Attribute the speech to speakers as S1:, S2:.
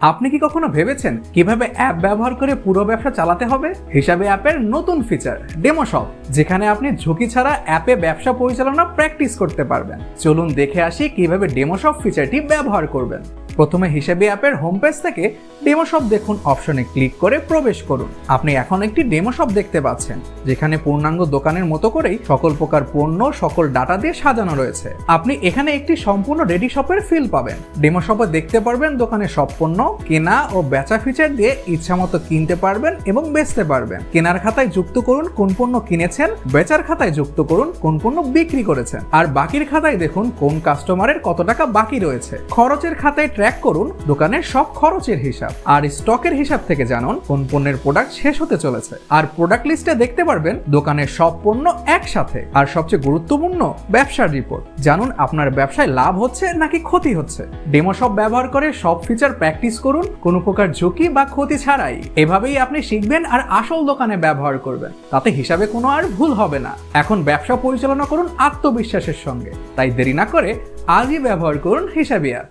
S1: আপনি কি কখনো ভেবেছেন কীভাবে অ্যাপ ব্যবহার করে পুরো ব্যবসা চালাতে হবে? হিসাবে অ্যাপের নতুন ফিচার ডেমো যেখানে আপনি ঝুঁকি ছাড়া অ্যাপে ব্যবসা পরিচালনা প্র্যাকটিস করতে পারবেন। চলুন দেখে আসি কীভাবে ডেমো ফিচারটি ব্যবহার করবেন। প্রথমে হিসাবে অ্যাপের হোম পেজ থেকে ডেমো শপ দেখুন অপশনে ক্লিক করে প্রবেশ করুন। আপনি এখন একটি ডেমো শপ দেখতে পাচ্ছেন, যেখানে পূর্ণাঙ্গ দোকানের মতো করেই সকল প্রকার পণ্য, সকল ডাটা দিয়ে সাজানো রয়েছে। আপনি এখানে একটি সম্পূর্ণ রেডি শপের ফিল পাবেন। ডেমো শপে দেখতে পারবেন দোকানে সব পণ্য, কেনা ও বেচা ফিচার দিয়ে ইচ্ছামতো কিনতে পারবেন এবং বেচতে পারবেন। কেনার খাতায় যুক্ত করুন কোন পণ্য কিনেছেন, বেচার খাতায় যুক্ত করুন কোন পণ্য বিক্রি করেছেন। আর বাকির খাতায় দেখুন কোন কাস্টমারের কত টাকা বাকি রয়েছে। খরচের খাতায় ট্র্যাক করুন দোকানের সব খরচের হিসাব আর স্টকের হিসাব থেকে জানুন কোন পণ্যের প্রোডাক্ট শেষ হতে চলেছে। আর প্রোডাক্ট লিস্টে দেখতে পারবেন দোকানের সব পণ্য একসাথে আর সবচেয়ে গুরুত্বপূর্ণ ব্যবসার রিপোর্ট জানুন আপনার ব্যবসায় লাভ হচ্ছে নাকি ক্ষতি হচ্ছে। ডেমো সব ব্যবহার করে সব ফিচার প্র্যাকটিস করুন, কোনো প্রকার ঝুঁকি বা ক্ষতি ছাড়াই। এভাবেই আপনি শিখবেন আর আসল দোকানে ব্যবহার করবেন। তাতে হিসাবে কোনো আর ভুল হবে না। এখন ব্যবসা পরিচালনা করুন আত্মবিশ্বাসের সঙ্গে। তাই দেরি না করে আজই ব্যবহার করুন হিসাবে অ্যাপ